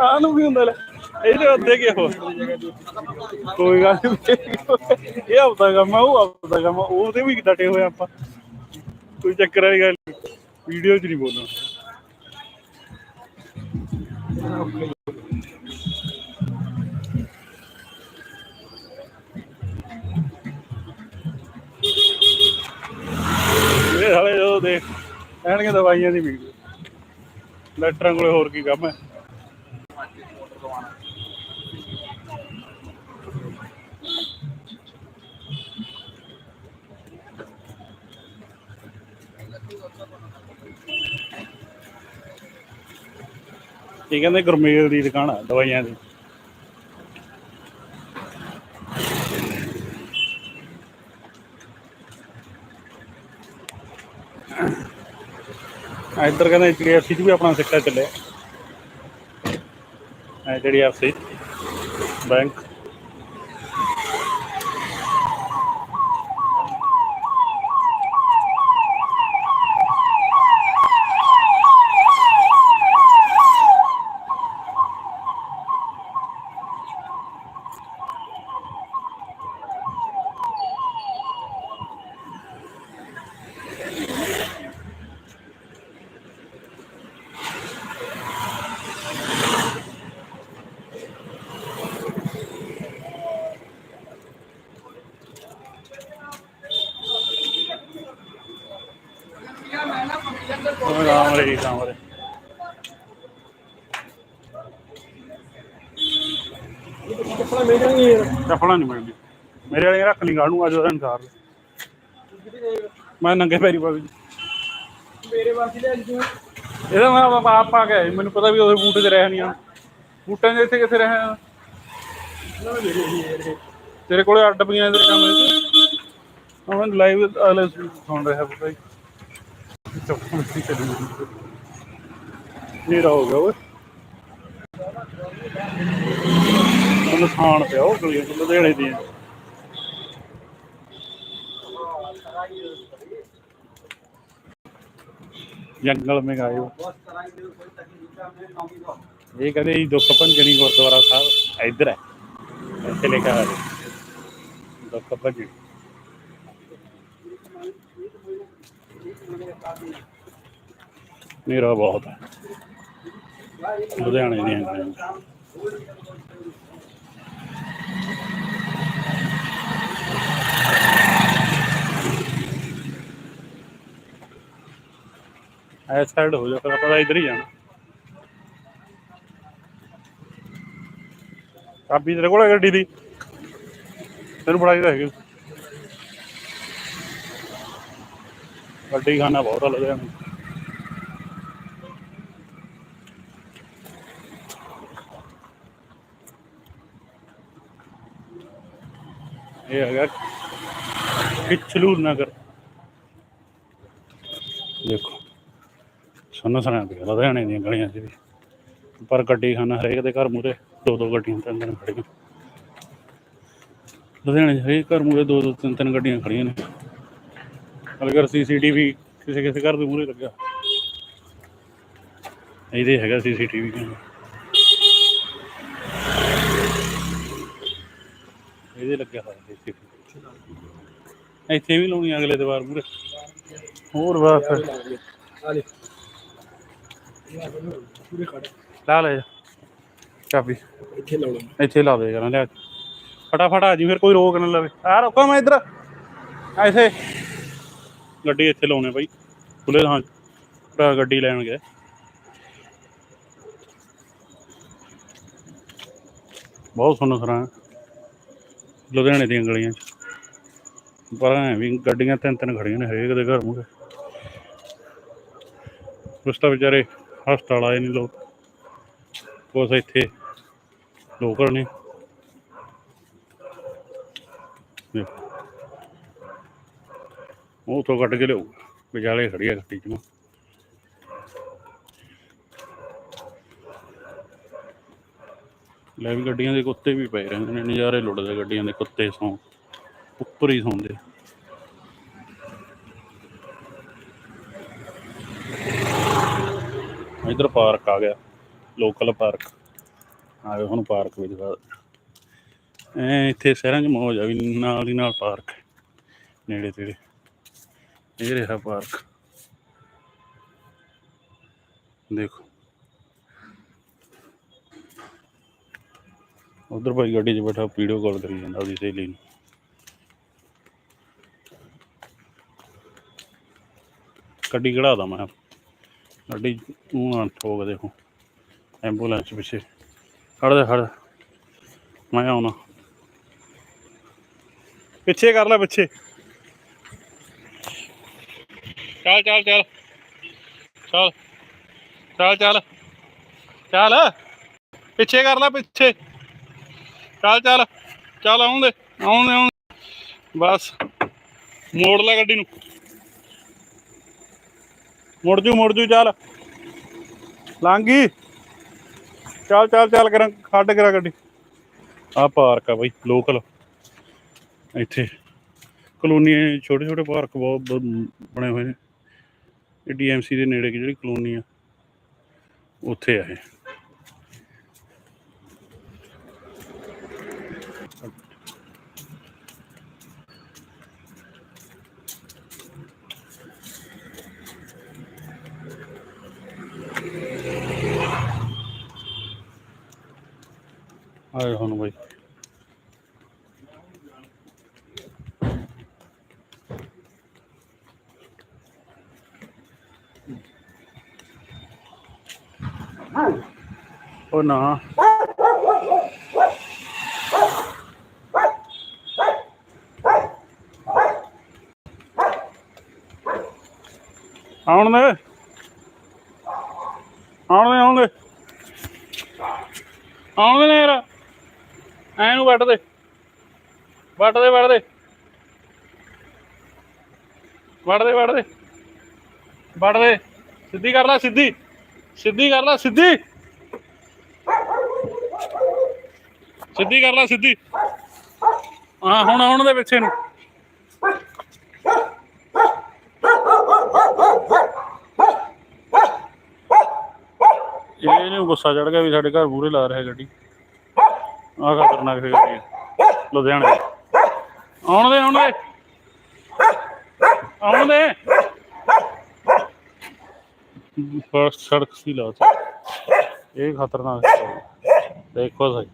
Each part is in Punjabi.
ਆ ਨੂੰ ਵੀ ਹੁੰਦਾ ਲੈ? ਇਹਦੇ ਉੱਤੇ ਕੀ ਹੋ। ਕੋਈ ਗੱਲ ਨਹੀਂ ਇਹ ਆਪਦਾ ਕੰਮ ਆ, ਉਹ ਆਪਦਾ ਕੰਮ ਆ, ਉਹਦੇ ਵੀ ਡਟੇ ਹੋਏ ਆਪਾਂ। ਕੋਈ ਚੱਕਰ ਵਾਲੀ ਗੱਲ ਵੀਡੀਓ 'ਚ ਨਹੀਂ ਬੋਲਣਾ। ਇਹ ਸਾਲੇ ਜਦੋਂ ਦੇਖ ਕਹਿਣਗੇ ਦਵਾਈਆਂ ਦੀ ਵੀਡੀਓ। ਲੈਟਰਾਂ ਕੋਲੇ ਹੋਰ ਕੀ ਕੰਮ ਹੈ? ਇਹ ਕਹਿੰਦੇ ਗੁਰਮੇਲ ਦੀ ਦੁਕਾਨ ਆ ਦਵਾਈਆਂ ਦੀ। ਇੱਧਰ ਕਹਿੰਦੇ ਐਚਡੀਐਫਸੀ ਚ ਵੀ ਆਪਣਾ ਸਿੱਕਾ ਚੱਲਿਆ। HDFC bank. ਮਿਲ ਯਾਰ। ਚੱਪਲਾਂ ਨਹੀਂ ਮਿਲਦੀ ਮੇਰੇ ਵਾਲੇ ਰੱਖ ਲਈ ਗਾਣੂ ਅੱਜ ਉਹਦਾ ਇਨਕਾਰ। ਮੈਂ ਨੰਗੇ ਪੈਰੀ ਪਾ ਵੀ ਮੇਰੇ ਵਾਸਤੇ ਲੈ ਜੀ ਇਹਦਾ ਮੈਂ ਆਪ ਆਪ ਪਾ ਸੀ, ਮੈਨੂੰ ਪਤਾ ਵੀ ਉਹਦੇ ਬੂਟ 'ਚ ਰਹਿ ਨਹੀਂ ਆ ਬੂਟਾਂ 'ਚ ਇੱਥੇ ਕਿੱਥੇ ਰਹਿ ਤੇਰੇ ਕੋਲੇ ਅੱਡ ਪਈਆਂ ਇਹਦੇ ਕੰਮ ਹਾਂ ਲਾਈਵ ਵਾਲੇ ਸੁਣ ਰਿਹਾ ਭਾਈ। ਚੱਪਲ ਸੀ ਚੱਲੀ ਨੇਰਾ ਹੋ ਗਿਆ ਓਏ। ਉਹਨੂੰ ਖਾਣ ਪਿਆ ਉਹ ਗਲੀਆਂ ਚ, ਲੁਧਿਆਣੇ ਦੀਆਂ। ਜੰਗਲ ਮੇ ਗਾਇਓ। ਇਹ ਕਹਿੰਦੇ ਜੀ ਦੁੱਖ ਭੰਜਣੀ ਗੁਰਦੁਆਰਾ ਸਾਹਿਬ ਇੱਧਰ ਹੈ। ਇੱਥੇ ਲਿਖਿਆ ਹੋਇਆ ਦੁੱਖ ਭੰਜਣੀ। ਮੇਰਾ ਬਹੁਤ ਹੈ। ਲੁਧਿਆਣੇ ਦੀਆਂ ਗਲੀਆਂ। ਸਾਈਡ ਹੋ ਜਾ, ਫਿਰ ਆਪਾਂ ਤਾਂ ਹੀ ਜਾਣਾ। ਕਾਪੀ ਤੇਰੇ ਕੋਲ ਹੈ ਗੱਡੀ ਦੀ? ਤੈਨੂੰ ਫੜਾਈ ਤਾਂ ਹੈਗੀ। ਗੱਡੀ ਖਾਣਾ ਬਹੁਤ ਆ ਲੁਧਿਆਣੇ। ਇਹ ਹੈਗਾ ਕਿਚਲੂ ਨਗਰ। ਦੇਖੋ ਸੁਣ ਸੁਣਾ ਤੇ ਲੁਧਿਆਣੇ ਦੀਆਂ ਗਲੀਆਂ 'ਚ ਵੀ। ਪਰ ਗੱਡੀ ਖਾਨਾ ਹਰੇਕ ਦੇ ਘਰ ਮੂਰੇ ਦੋ ਦੋ ਗੱਡੀਆਂ, ਤਿੰਨ ਤਿੰਨ ਖੜੀਆਂ ਲੁਧਿਆਣੇ 'ਚ ਹਰੇਕ ਘਰ ਮੂਰੇ ਦੋ ਦੋ, ਤਿੰਨ ਤਿੰਨ ਗੱਡੀਆਂ ਖੜੀਆਂ ਨੇ। ਅਗਰ ਸੀਸੀਟੀਵੀ ਕਿਸੇ ਕਿਸੇ ਘਰ ਦੇ ਮੂਰੇ ਲੱਗਿਆ। ਇਹਦੇ ਹੈਗਾ ਸੀਸੀਟੀਵੀ ਇਹਦੇ ਲੱਗਿਆ ਹੋਇਆ ਸੀਸੀਟੀਵੀ ਇੱਥੇ ਵੀ ਲਾਉਣੀ ਅਗਲੇ ਦੀਵਾਰ ਮੂਰੇ ਹੋਰ ਬਸ। ਆ ਲੈ ਪੂਰੇ ਖੜ ਲਾ ਲੈ ਚਾਬੀ। ਇੱਥੇ ਲਾਉਣਾ ਇੱਥੇ ਲਾ ਦੇ ਕਰਾਂ ਲਿਆ ਫਟਾਫਟ ਆ ਜੀ ਫਿਰ ਕੋਈ ਰੋਕ ਨਾ ਲਵੇ। ਆ ਰੋਕੋ ਮੈਂ ਇੱਧਰ। ਐਸੇ ਗੱਡੀ ਇੱਥੇ ਲਾਉਣੇ ਬਾਈ। ਖੁੱਲੇ। ਭਰਾ ਗੱਡੀ ਲੈਣ ਗਏ ਬਹੁਤ ਸੋਹਣਾ ਸਰਾਂ। ਲੁਧਿਆਣੇ ਦੀਆਂ ਗਲੀਆਂ 'ਚ। ਪਰ ਐਂ ਵੀ ਗੱਡੀਆਂ ਤਿੰਨ ਤਿੰਨ ਖੜੀਆਂ ਨੇ ਹਰੇਕ ਦੇ ਘਰ ਮੂਹਰੇ। ਕੁਛ ਤਾਂ ਵਿਚਾਰੇ ਹਸਪਤਾਲ ਆਏ ਨਹੀਂ ਲੋਕ। ਕੁਛ ਇੱਥੇ ਲੋਕਲ ਨੇ। ਉਹ ਉੱਥੋਂ ਕੱਢ ਕੇ ਲਿਆਊ ਵਿਚਾਲੇ ਖੜੀ ਆ ਗੱਡੀ ਚ। ਲੈ ਵੀ ਗੱਡੀਆਂ ਦੇ ਕੁੱਤੇ ਵੀ ਪਏ ਰਹਿੰਦੇ ਨੇ, ਨਜ਼ਾਰੇ ਲੁੱਟਦੇ ਗੱਡੀਆਂ ਦੇ ਕੁੱਤੇ ਸੌਂ, ਉੱਪਰ ਹੀ ਸੌਂਦੇ। ਇਧਰ ਪਾਰਕ ਆ ਗਿਆ ਲੋਕਲ ਪਾਰਕ। ਆ ਗਿਆ ਹੁਣ ਪਾਰਕ ਵੀ ਦਿਖਾ ਐ ਇੱਥੇ ਸ਼ਹਿਰਾਂ 'ਚ ਮੌਜ ਆ ਵੀ ਨਾਲ ਦੀ ਨਾਲ ਪਾਰਕ ਨੇੜੇ ਤੇੜੇ। ਇਹ ਰਿਹਾ ਪਾਰਕ। ਦੇਖੋ। ਉਧਰ ਭਾਈ ਗੱਡੀ 'ਚ ਬੈਠਾ, ਵੀਡੀਓ ਕਾਲ ਕਰੀ ਜਾਂਦਾ ਉਹਦੀ ਸਹੇਲੀ ਨੂੰ। ਗੱਡੀ ਕਢਾ ਮੈਂ। ਗੱਡੀ ਨੂੰ ਠੋਕ ਦੇਖੋ। ਐਂਬੂਲੈਂਸ ਪਿੱਛੇ। ਖੜ ਜਾ ਖੜ ਮੈਂ ਆਉਣਾ। ਪਿੱਛੇ ਕਰ ਲੈ, ਪਿੱਛੇ। ਚੱਲ ਚੱਲ ਚੱਲ। ਚੱਲ ਚੱਲ ਚੱਲ। ਚੱਲ। ਪਿੱਛੇ ਕਰ ਲੈ, ਪਿੱਛੇ। ਚੱਲ ਚੱਲ। ਚੱਲ ਆਉਂਦੇ ਆਉਂਦੇ ਆਉਂਦੇ ਬਸ। ਮੋੜ ਲੈ ਗੱਡੀ ਨੂੰ। ਮੁੜ ਜੂ ਮੁੜ ਜੂ, ਚੱਲ। ਲਾਂਗੀ। ਚੱਲ ਚੱਲ ਚੱਲ, ਕਰਾਂ, ਖੱਡ ਕਰਾਂ ਗੱਡੀ। ਆ ਪਾਰਕ ਆ ਬਈ ਲੋਕਲ ਇੱਥੇ ਕਲੋਨੀ, ਛੋਟੇ ਛੋਟੇ ਪਾਰਕ ਬਹੁਤ ਬਣੇ ਹੋਏ ਨੇ। ਇਹ ਡੀਐਮਸੀ ਦੇ ਨੇੜੇ ਜਿਹੜੀ ਕਲੋਨੀ ਆ, ਉੱਥੇ ਆ ਇਹ। ਆਏ ਹੁਣ ਬਾਈ। ਉਹ ਨਾ। ਆਉਣ ਦੇ। ਆਉਣ ਦੇ ਆਉਣ ਦੇ। ਆਉਣ ਦੇ ਯਾਰ ਐ ਨੂੰ ਵੱਟ ਦੇ। ਵੱਟ ਦੇ ਵੱਟ ਦੇ। ਵੱਟ ਦੇ ਵੱਟ ਦੇ। ਵੱਟ ਦੇ। ਸਿੱਧੀ ਕਰ ਲੈ, ਸਿੱਧੀ। ਸਿੱਧੀ ਕਰ ਲੈ, ਸਿੱਧੀ। ਸਿੱਧੀ ਕਰ ਲੈ, ਸਿੱਧੀ। ਹਾਂ, ਹੁਣ ਹੁਣ ਦੇ ਪਿੱਛੇ ਨੂੰ। ਇਹਨੂੰ ਗੁੱਸਾ ਚੜ ਗਿਆ ਵੀ ਸਾਡੇ ਘਰ ਮੂਰੇ ਲਾ ਰਿਹਾ ਗੱਡੀ। ਆਹ ਖਤਰਨਾਕ ਹੈ। ਗੱਡੀ ਲੁਧਿਆਣੇ ਆਉਣ ਦੇ ਆਉਣ ਦੇ। ਆਉਣ ਦੇ। ਫਸਟ ਸੜਕ ਸੀ ਲਾ ਇਹ ਖਤਰਨਾਕ ਦੇਖੋ ਸਹੀ।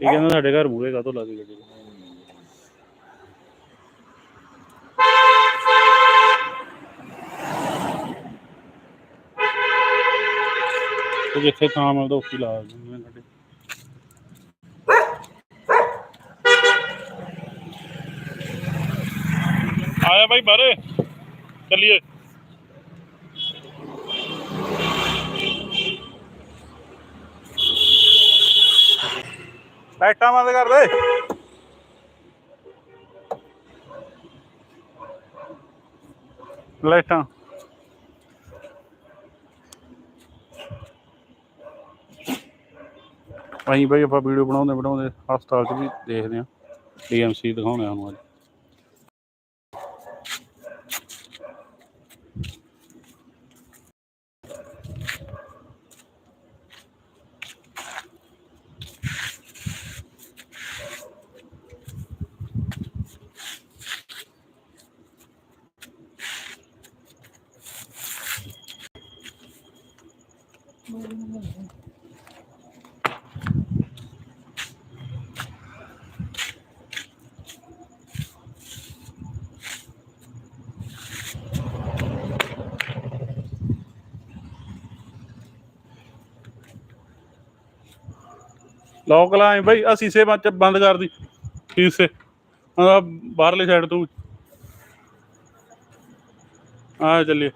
ਇਹ ਕਹਿੰਦਾ ਸਾਡੇ ਘਰ ਬੂਹੇ ਕਾਹਤੋਂ ਲਾ ਗੱਡੀ ਜਿੱਥੇ ਥਾਂ ਮਿਲਦਾ, ਉੱਥੇ ਲਾ ਦਿੰਦੇ ਗੱਡੀ ਆਇਆ ਬਾਈ ਬਾਰੇ ਚੱਲੀਏ। ਲਾਈਟਾਂ ਬੰਦ ਕਰ ਦੇ। ਲਾਈਟਾਂ। ਅਸੀਂ ਭਾਈ ਆਪਾਂ ਵੀਡੀਓ ਬਣਾਉਂਦੇ ਬਣਾਉਂਦੇ ਹਸਪਤਾਲ 'ਚ ਵੀ ਦੇਖਦੇ ਹਾਂ। ਡੀਐਮਸੀ ਦਿਖਾਉਣੇ ਸਾਨੂੰ ਅੱਜ। ਲੋਕ ਲਾਏ ਬਈ ਆ ਸੀਸੇ ਬੰਦ ਬੰਦ ਕਰ ਦੀ ਸੀਸੇ ਆ ਬਾਹਰਲੇ ਸਾਈਡ ਤੋਂ ਆ ਚੱਲੀਏ।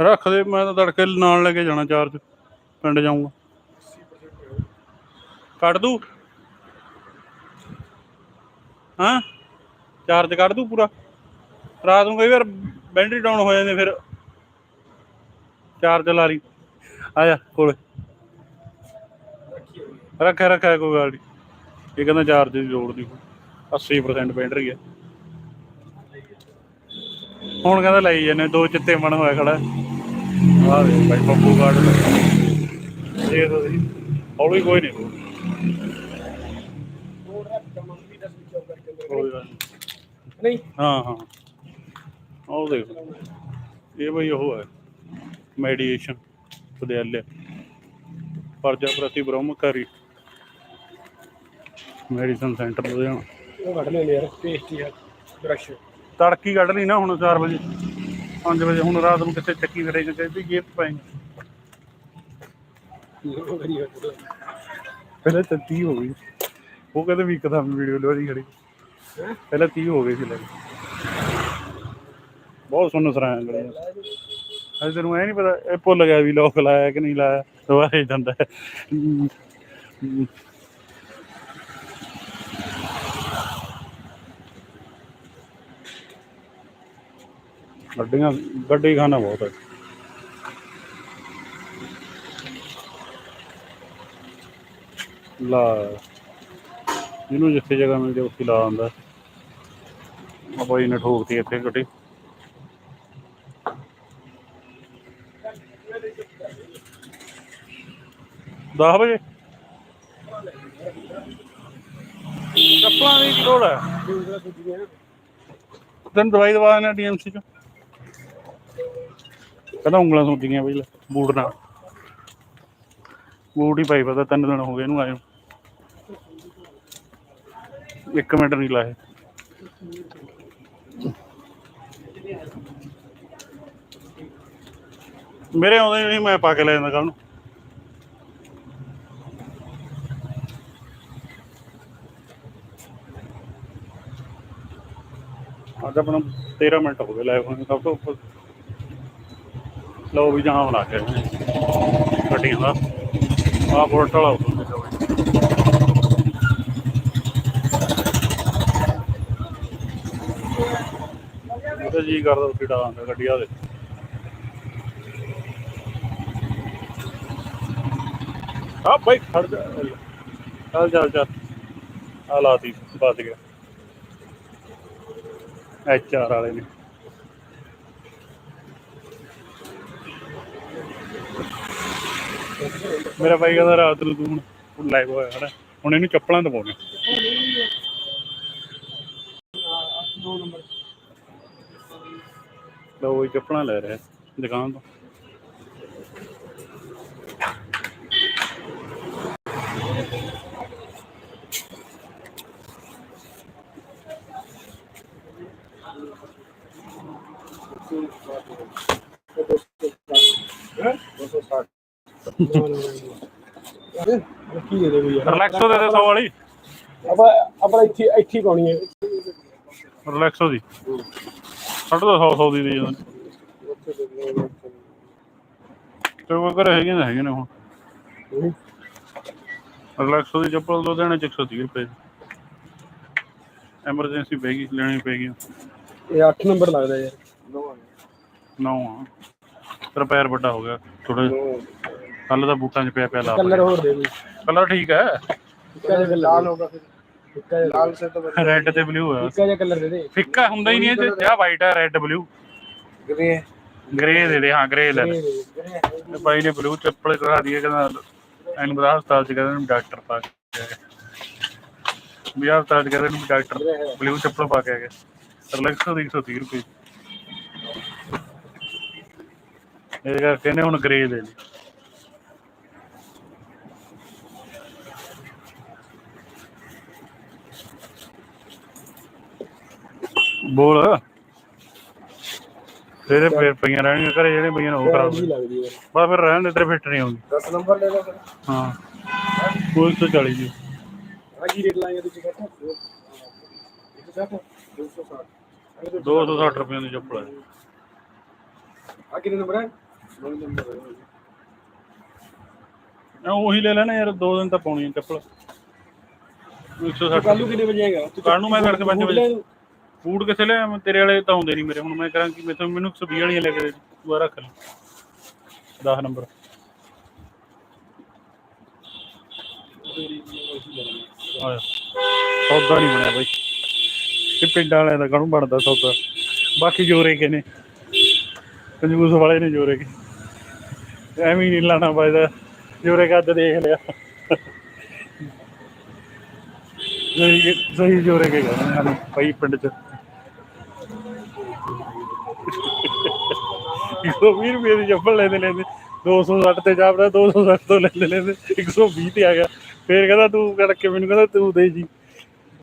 ਰੱਖ ਦੇ, ਮੈਂ ਤਾਂ ਤੜਕੇ ਨਾਲ ਲੈ ਕੇ ਜਾਣਾ ਚਾਰਜ, ਪਿੰਡ ਜਾਊਂਗਾ। ਕੱਢ ਦੂ? ਹਾਂ? ਚਾਰਜ ਕੱਢ ਦੂ ਪੂਰਾ? ਰਾਤ ਨੂੰ ਕਈ ਵਾਰ ਬੈਟਰੀ ਡਾਊਨ ਹੋ ਜਾਂਦੇ ਫਿਰ। ਚਾਰਜ ਲਾ ਲਈ। ਆ ਜਾ, ਕੋਲੇ। ਰੱਖਿਆ ਰੱਖਿਆ। ਕੋਈ ਗੱਲ ਨਹੀਂ ਇਹ ਕਹਿੰਦਾ ਚਾਰਜ ਦੀ ਲੋੜ ਨਹੀਂ 80% ਬੈਟਰੀ ਹੈ ਹੁਣ ਕਹਿੰਦਾ ਲਈ ਜਾਂਦੇ ਦੋ ਚਿੱਤੇ ਮਨ ਹੋਇਆ ਖੜਾ। ਆਹ ਦੇ ਭਾਈ ਬੱਬੂ ਗਾਰਡ ਇਹ ਤੁਸੀਂ ਹੌਲੀ ਕੋਈ ਨਹੀਂ। ਵੀ। ਨਹੀਂ। ਹਾਂ ਹਾਂ। ਉਹ ਦੇਖੋ। ਇਹ ਬਈ ਉਹ ਹੈ। ਮੈਡੀਏਸ਼ਨ ਵਿਦਿਆਲਿਆ ਪਰਜਾ ਪ੍ਰਤੀ ਬ੍ਰਹਮਕਾਰੀ। Medicine centre Ludhiana. ਉਹ ਕੱਢ ਲੈਂਦੇ ਯਾਰ ਪੇਸਟੀ ਆ। ਬ੍ਰਸ਼ ਤੜਕੀ ਕੱਢ ਲਈ ਨਾ ਹੁਣ 4 ਵਜੇ। 5 ਵਜੇ, ਹੁਣ ਰਾਤ ਨੂੰ ਕਿੱਥੇ ਚੱਕੀ ਕਰੇਗਾ ਕਹਿੰਦੀ ਜੇਬ ਪਾਏਗਾ ਪਹਿਲਾਂ ਤਾਂ 30 ਹੋ ਗਈ। ਉਹ ਕਹਿੰਦੇ ਵੀ ਇੱਕਦਮ ਵੀਡੀਓ ਲੋਰੀ ਖੜੀ। ਪਹਿਲਾਂ 30 ਹੋ ਗਏ ਸੀ ਲੈ ਬਹੁਤ ਸੁਣ ਸਰਾਇਆ ਗਲੇ ਅਜੇ ਤੈਨੂੰ ਐ ਨਹੀਂ ਪਤਾ, ਇਹ ਭੁੱਲ ਗਿਆ ਵੀ ਲੋਕ ਲਾਇਆ ਕਿ ਨਹੀਂ ਲਾਇਆ, ਦੁਬਾਰਾ ਹੀ ਜਾਂਦਾ। ਗੱਡੀਆਂ ਗੱਡੀ ਖਾਣਾ ਬਹੁਤ ਹੈ। ਲਾ, ਜਿਹਨੂੰ ਜਿੱਥੇ ਜਗ੍ਹਾ ਮਿਲਦੀ ਉੱਥੇ ਲਾ ਆਂਦਾ ਆ ਬਾਈ ਨੇ ਠੋਕਤੀ ਇੱਥੇ ਗੱਡੀ ਦਸ ਵਜੇ? ਚੱਪਲਾਂ ਦੀ ਲੋੜ ਹੈ। ਤੈਨੂੰ ਦਵਾਈ ਦਵਾ ਦੇਣਾ ਡੀਐਮਸੀ ਚ। ਕਹਿੰਦਾ ਉਂਗਲਾਂ ਸੁੱਜ ਗਈਆਂ ਬਈ ਲੈ, ਬੂਟ ਨਾਲ। ਬੂਟ ਹੀ ਪਾਈ ਪਤਾ ਤਿੰਨ ਦਿਨ ਹੋ ਗਏ ਇਹਨੂੰ ਆਏ ਨੂੰ। ਇੱਕ ਮਿੰਟ ਨਹੀਂ ਲਾਏ। ਮੇਰੇ ਆਉਂਦੇ ਨਹੀਂ ਮੈਂ ਪਾ ਕੇ ਲੈ ਜਾਂਦਾ ਕੱਲ ਨੂੰ। ਅੱਜ ਆਪਣਾ 13 ਮਿੰਟ ਹੋ ਗਏ ਲਾਈਵ ਹੋਣੇ ਸਭ ਤੋਂ ਉੱਪਰ। ਲੋ ਵੀ ਜਾਮ ਲਾ ਕੇ ਗੱਡੀਆਂ ਦਾ। ਆਹ ਬੋਲਟ ਵਾਲਾ ਉਹਦਾ ਜੀ ਕਰਦਾ ਉੱਥੇ ਡਾਲਾਂਗਾ ਗੱਡੀ ਦੇ। ਆ ਬਾਈ, ਖੜ ਜਾ। ਚੱਲ ਚੱਲ ਚੱਲ। ਆ ਲਾਤੀ ਬਚ ਗਿਆ। ਐਚ ਆਰ ਵਾਲੇ ਨੇ। ਮੇਰਾ ਭਾਈ ਕਹਿੰਦਾ ਰਾਤ ਨੂੰ ਤੂੰ ਹੁਣ ਲਾਈਵ ਹੋਇਆ ਖੜਾ। ਹੁਣ ਇਹਨੂੰ ਚੱਪਲਾਂ ਦਵਾਉਣੇ ਲਓ ਇਹ ਚੱਪਲਾਂ ਲੈ ਰਿਹਾ। ਦੁਕਾਨ ਤੋਂ। ਹੈ 260 ਕੀ ਦੇ ਦੇ ਵੀ ਯਾਰ ਰਿਲੈਕਸੋ ਦੇ ਦੇ 100 ਵਾਲੀ। ਆਪਾਂ ਆਪਾਂ ਇੱਥੇ ਇੱਥੇ ਪਾਉਣੀ ਹੈ। ਰਿਲੈਕਸੋ ਦੀ। ਸਾਡੇ ਤਾਂ 100 100 ਦੀ ਦੇ ਜਾਂਦੇ ਤੇ ਉਹ ਕਰ ਹੈਗੇ ਨੇ ਹੈਗੇ ਨੇ ਹੁਣ। ਹੂੰ। ਰਿਲੈਕਸੋ ਦੀ ਚੱਪਲ ਲੁਧਿਆਣੇ ਚ 130 ਰੁਪਏ। ਐਮਰਜੈਂਸੀ ਪੈ ਗਈ ਲੈਣੀ ਪੈ ਗਈ। ਇਹ 8 ਨੰਬਰ ਲੱਗਦਾ ਯਾਰ। ਨੌ ਆ। ਤੇਰਾ ਪੈਰ ਵੱਡਾ ਹੋ ਗਿਆ ਥੋੜਾ ਕੱਲ ਦਾ ਬੂਟਾਂ 'ਚ ਪਿਆ ਪਿਆ ਲਾ ਕਲਰ ਹੋਰ ਦੇ ਵੀ ਕਲਰ ਠੀਕ ਹੈ। ਫਿੱਕਾ ਜਿਹਾ ਲਾਲ ਹੋਗਾ ਫਿਰ। ਫਿੱਕਾ ਜਿਹਾ ਲਾਲ ਸੇ ਤਾਂ ਰੈੱਡ ਤੇ ਬਲੂ ਹੈ ਫਿੱਕਾ ਜਿਹਾ ਕਲਰ ਦੇ ਦੇ। ਫਿੱਕਾ ਹੁੰਦਾ ਹੀ ਨਹੀਂ ਇਹ 'ਚ। ਆਹ ਵਾਈਟ ਹੈ ਰੈੱਡ ਬਲੂ ਗ੍ਰੇ ਗ੍ਰੇ ਦੇ ਦੇ ਹਾਂ ਗ੍ਰੇ ਲੈ ਲੈ। ਤੇ ਬਾਈ ਨੇ ਬਲੂ ਚੱਪਲ ਕਰਾ ਦੀ ਕਹਿੰਦਾ ਐਨ ਬਦਾ ਹਸਪਤਾਲ ਚ ਕਹਿੰਦੇ ਨੇ ਡਾਕਟਰ ਪਾ ਕੇ ਵੀ ਹਸਪਤਾਲ ਚ ਕਹਿੰਦੇ ਡਾਕਟਰ ਬਲੂ ਚੱਪਲ ਪਾ ਕੇ ਆ ਗਿਆ ਰਿਲੈਕਸੋ ਦੀ 130 ਰੁਪਏ। ਇਹ ਕਰਕੇ ਨੇ ਹੁਣ ਗ੍ਰੇ ਦੇ ਲਈ ਬੋਲ। ਤੇਰੇ ਪੇ ਪਈਆਂ ਰਹਿਣਗੀਆਂ ਘਰੇ ਜਿਹੜੇ ਪਈਆਂ ਨੇ ਉਹ ਕਰਾ ਜੀ ਲੱਗਦੀ ਯਾਰ ਬਸ ਫਿਰ ਰਹਿਣ ਦੇ ਤੇਰੇ ਫਿੱਟ ਨਹੀਂ ਆਉਂਦੀ 10 ਨੰਬਰ ਲੈ ਲਓ ਫਿਰ। ਹਾਂ। ਕੋਈ 140 ਦੀ। ਆ ਕੀ ਰੇਟ ਲਾਏਗਾ ਤੁਸੀਂ ਕਹਿੰਦੇ? 160 260 260 ਰੁਪਏ ਦੀ ਚੱਪਲ ਹੈ ਆ ਕਿੰਨੇ ਨੰਬਰ ਹੈ? 9 ਨੰਬਰ ਮੈਂ ਉਹੀ ਲੈ ਲੈਣਾ ਯਾਰ ਦੋ ਦਿਨ ਤਾਂ ਪਾਉਣੀ ਹੈ ਚੱਪਲ। 160 ਕੱਲ ਨੂੰ ਕਿੰਨੇ ਵਜੇ ਆਏਗਾ? ਕੱਲ੍ਹ ਨੂੰ ਮੈਂ ਪੰਜ ਬੂਟ ਵਜੇ। ਲੈ ਕਿੱਥੇ ਲਿਆ ਮੈਂ? ਤੇਰੇ ਵਾਲੇ ਤਾਂ ਆਉਂਦੇ ਨਹੀਂ ਮੇਰੇ। ਹੁਣ ਮੈਂ ਕਰਾਂ ਕਿ ਮੈਂ ਮੈਨੂੰ 120 ਵਾਲੀਆਂ ਲੈ ਕੇ ਦੇ ਤੂੰ ਆਹ ਰੱਖ ਲੈ। 10 ਨੰਬਰ। ਆਇਆ। ਸੌਦਾ ਨਹੀਂ ਬਣਿਆ ਬਾਈ। ਇਹ ਪਿੰਡਾਂ ਵਾਲਿਆਂ ਦਾ ਕਾਹਨੂੰ ਬਣਦਾ ਸੌਦਾ? ਬਾਕੀ ਜੋਰੇ ਕੇ ਨੇ ਕੰਜੂਸ ਵਾਲੇ ਨੇ ਜੋਰੇ ਕੇ। ਐਵੇਂ ਹੀ ਨਹੀਂ ਲਾਣਾ ਪਾਇਦਾ ਜੋਰੇ ਕੱਦ ਦੇਖ ਲਿਆ। ਸਹੀ ਸਹੀ ਜੋਰੇ ਕੇ ਕਹਿੰਦੇ ਨੇ ਭਾਈ ਪਿੰਡ ਚ। 120 ਰੁਪਏ ਦੀ ਚੱਪਲ ਲੈਂਦੇ ਲੈਂਦੇ 260 ਤੇ ਜਾਪਦਾ 260 ਤੋਂ ਲੈਂਦੇ ਲੈਂਦੇ 120 ਤੇ ਆ ਗਿਆ। ਫੇਰ ਕਹਿੰਦਾ ਤੂੰ ਕਰਕੇ ਮੈਨੂੰ ਕਹਿੰਦਾ ਤੂੰ ਦੇ ਜੀ।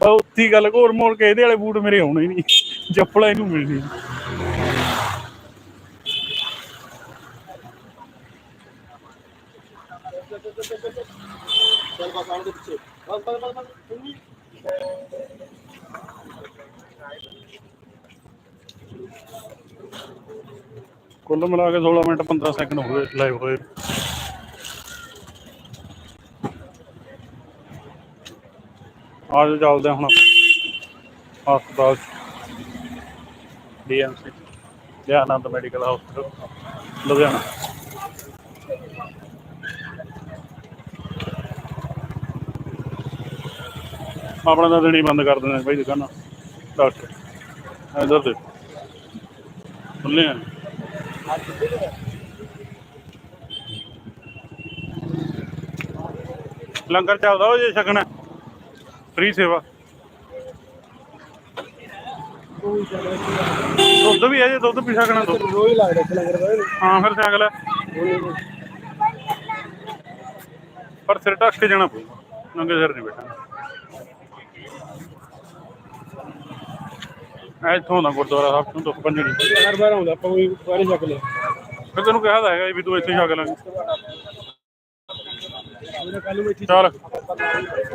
ਬਾ ਉੱਥੀ ਗੱਲ, ਘੋਰ ਮੋੜ ਕੇ ਇਹਦੇ ਵਾਲੇ ਬੂਟ ਮੇਰੇ ਆਉਣੇ ਹੀ ਨਹੀਂ ਚੱਪਲਾਂ ਇਹਨੂੰ ਮਿਲਣੀ ਚੱਲ ਬਸ ਆਣ ਦੇ ਪਿੱਛੇ ਬਸ ਬਸ ਬਸ ਬਸ ਕੁੱਲ ਮਿਲਾ ਕੇ 16 ਮਿੰਟ 15 ਸੈਕਿੰਡ ਹੋ ਗਏ ਲਾਈਵ ਹੋਏ। ਆਜੋ ਚੱਲਦੇ ਹਾਂ ਹੁਣ ਹਸਪਤਾਲ ਡੀਐਮਸੀ ਆਨੰਦ ਮੈਡੀਕਲ ਹਸਪਤਾਲ ਲੁਧਿਆਣਾ। ਆਪਣਾ ਤਾਂ ਦੇਣੀ ਬੰਦ ਕਰ ਦਿੰਦੇ ਨੇ ਦੁਕਾਨਾਂ। ਡਾਕਟਰ ਇਧਰ ਦੇ ਖੁੱਲੇ ਆ। ਲੰਗਰ ਚੱਲਦਾ ਉਹ ਜੇ ਛਕਣਾ। ਫ੍ਰੀ ਸੇਵਾ। ਦੁੱਧ ਵੀ ਹੈ ਜੇ, ਦੁੱਧ ਪੀ ਸਕਣਾ ਦੁੱਧ। ਰੋਈ ਲੱਗਦਾ ਇੱਥੇ ਲੰਗਰ ਦਾ ਹਾਂ, ਫਿਰ ਛਕ ਹੈ। ਪਰ ਸਿਰ ਢੱਕ ਕੇ ਜਾਣਾ ਪਊਗਾ। ਨੰਗੇ ਸਿਰ ਨਹੀਂ ਬੈਠਣਾ। ਇੱਥੋਂ ਦਾ ਗੁਰਦੁਆਰਾ ਸਾਹਿਬ ਤੋਂ ਦੁੱਖ ਪੰਜਣੀ ਹਰ ਵਾਰ ਆਉਂਦਾ ਆਪਾਂ ਕੋਈ ਵਾਰੀ ਚੱਕ ਲਿਆ ਮੈਂ ਤੈਨੂੰ ਕਿਹਾ ਤਾਂ ਹੈਗਾ ਵੀ ਤੂੰ ਇੱਥੇ ਛਕ ਲਾਂਗੇ। ਚੱਲ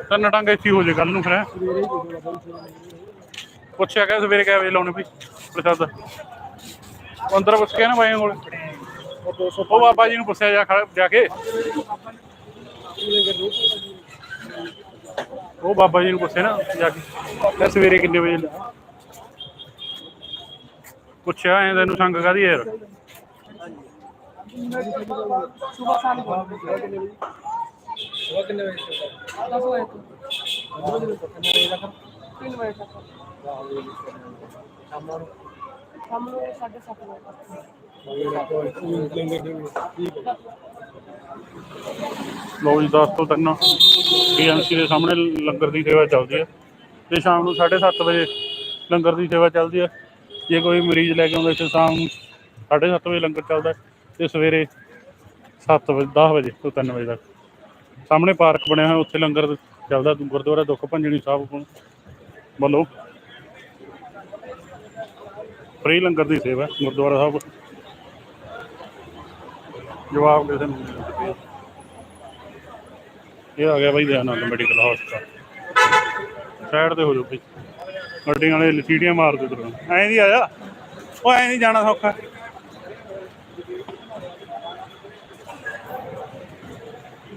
ਤਿੰਨ ਟੰਗ ਇੱਥੇ ਹੀ ਜੇ ਕੱਲ ਨੂੰ ਫਿਰ ਪੁੱਛਿਆ ਕਿ ਸਵੇਰੇ ਕਿਆ ਵਜੇ ਲਾਉਣੇ ਵੀ ਪ੍ਰਸ਼ਾਦ। ਅੰਦਰ ਪੁੱਛ ਕੇ ਨਾ ਬਾਈਆਂ ਕੋਲ। ਉਹ 200 ਉਹ ਬਾਬਾ ਜੀ ਨੂੰ ਪੁੱਛਿਆ ਜਾ ਜਾ ਕੇ। ਉਹ ਬਾਬਾ ਜੀ ਨੂੰ ਪੁੱਛੇ ਨਾ ਜਾ ਕੇ ਸਵੇਰੇ ਕਿੰਨੇ ਵਜੇ ਲਾ- ਪੁੱਛਿਆ ਐ ਤੈਨੂੰ ਸੰਗ ਕਾਦੀ ਯਾਰ? ਸੁਬਹ ਸ਼ਾਮ ਨੂੰ ਕਿੰਨੇ ਵਜੇ ਚੱਲਦਾ 10 ਵਜੇ ਤੋਂ 10 ਵਜੇ ਤੋਂ ਕਿੰਨੇ ਵਜੇ ਤੱਕ 3 ਵਜੇ ਤੱਕ ਸ਼ਾਮ ਨੂੰ ਸ਼ਾਮ ਨੂੰ 7:30 ਵਜੇ ਤੱਕ ਲੋ ਜੀ 10 ਤੋਂ 3 ਡੀਐਮਸੀ ਦੇ ਸਾਹਮਣੇ ਲੰਗਰ ਦੀ ਸੇਵਾ ਚੱਲਦੀ ਹੈ ਤੇ ਸ਼ਾਮ ਨੂੰ 7:30 ਵਜੇ ਲੰਗਰ ਦੀ ਸੇਵਾ ਚੱਲਦੀ ਹੈ ਜੇ ਕੋਈ ਮਰੀਜ਼ ਲੈ ਕੇ ਆਉਂਦਾ ਇੱਥੇ ਸ਼ਾਮ ਨੂੰ 7:30 ਵਜੇ ਲੰਗਰ ਚੱਲਦਾ ਤੇ ਸਵੇਰੇ 7 ਵਜੇ 10 ਵਜੇ ਤੋਂ 3 ਵਜੇ ਤੱਕ। ਸਾਹਮਣੇ ਪਾਰਕ ਬਣਿਆ ਹੋਇਆ, ਉੱਥੇ ਲੰਗਰ ਚੱਲਦਾ ਗੁਰਦੁਆਰਾ ਦੁੱਖ ਭੰਜਣੀ ਸਾਹਿਬ ਵੱਲੋਂ ਫ੍ਰੀ ਲੰਗਰ ਦੀ ਸੇਵਾ ਗੁਰਦੁਆਰਾ ਸਾਹਿਬ। ਜਵਾਬ ਕਿਸੇ ਨੂੰ ਇਹ ਆ ਗਿਆ ਬਾਈ ਦਯਾਨੰਦ ਮੈਡੀਕਲ ਹਸਪਤਾਲ ਸਾਈਡ ਤੇ ਹੋ ਜਾਓ ਬਈ। ਕਟਿੰਗ ਵਾਲੇ ਸੀਟੀਆਂ ਮਾਰਦੇ ਤੁਰਨ ਐਂ ਦੀ ਆਇਆ। ਉਹ ਐਂ ਨਹੀਂ ਜਾਣਾ ਸੌਖਾ।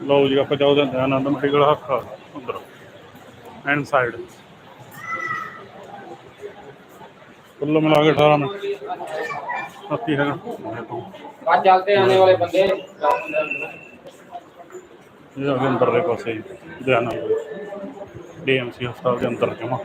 ਲਓ ਜੀ ਆਪਾਂ ਜਾਉ ਜਾਂਦੇ ਆਨੰਦ ਮਟੀਗਲ ਹੱਖਾ ਅੰਦਰ ਐਂਡ ਸਾਈਡ ਕੁੱਲ ਮਿਲਾ ਕੇ 18 ਮਿੰਟ। ਸੱਤੀ ਹੈਗਾ। ਬਾਅਦ ਚੱਲਦੇ ਆਨੇ ਵਾਲੇ ਬੰਦੇ। ਇਹ ਅੰਦਰ ਦੇ ਪਾਸੇ ਧਿਆਨ ਨਾਲ ਡੀਐਮਸੀ ਹਸਪਤਾਲ ਦੇ ਅੰਦਰ ਜਮਾ।